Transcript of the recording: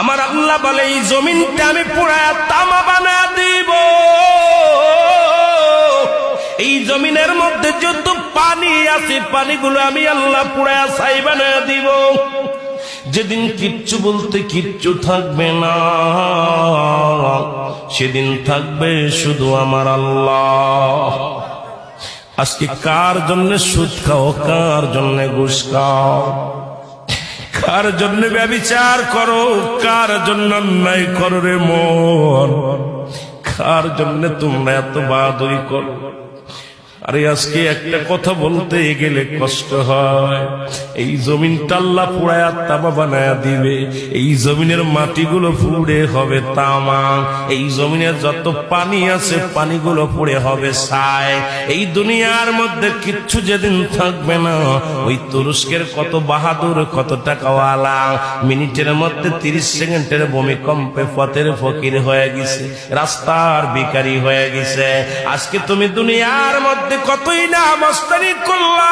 আমার আল্লাহ বলে, এই জমিনটা আমি পুরা তামা বানা দিব। এই জমিনের মধ্যে যত পানি আছে, পানিগুলো আমি আল্লাহ পুরা ছাই বানা দিব। যেদিন কিচ্ছু বলতে কিচ্ছু থাকবে না, সেদিন থাকবে শুধু আমার আল্লাহ। আজকে কার জন্য সুদ খাও, কার জন্য ঘুষ খাও? কার জন্য ব্যবিচার করো? কার জন্য অন্যায় করো রে মন? কার জন্য তোমরা এত বাদই করো? আরে আজকে একটা কথা বলতে গেলে কষ্ট হয়। এই জমিন টাল্লা পুড়ায় তামা বানায় দিবে। এই জমিনের মাটিগুলো পুড়ে হবে তামা এই জমিনের যত পানি আছে, পানিগুলো পুড়ে হবে ছাই। এই দুনিয়ার মধ্যে কিচ্ছু যেদিন থাকবে না। ওই তুরস্কের কত বাহাদুর, কত টাকাওয়ালা। মিনিটের মধ্যে তিরিশ সেকেন্ডের ভূমিকম্পে পথের ফকির হয়ে গেছে, রাস্তার ভিখারি হয়ে গেছে। আজকে তুমি দুনিয়ার মধ্যে কতই না মস্তানি করলা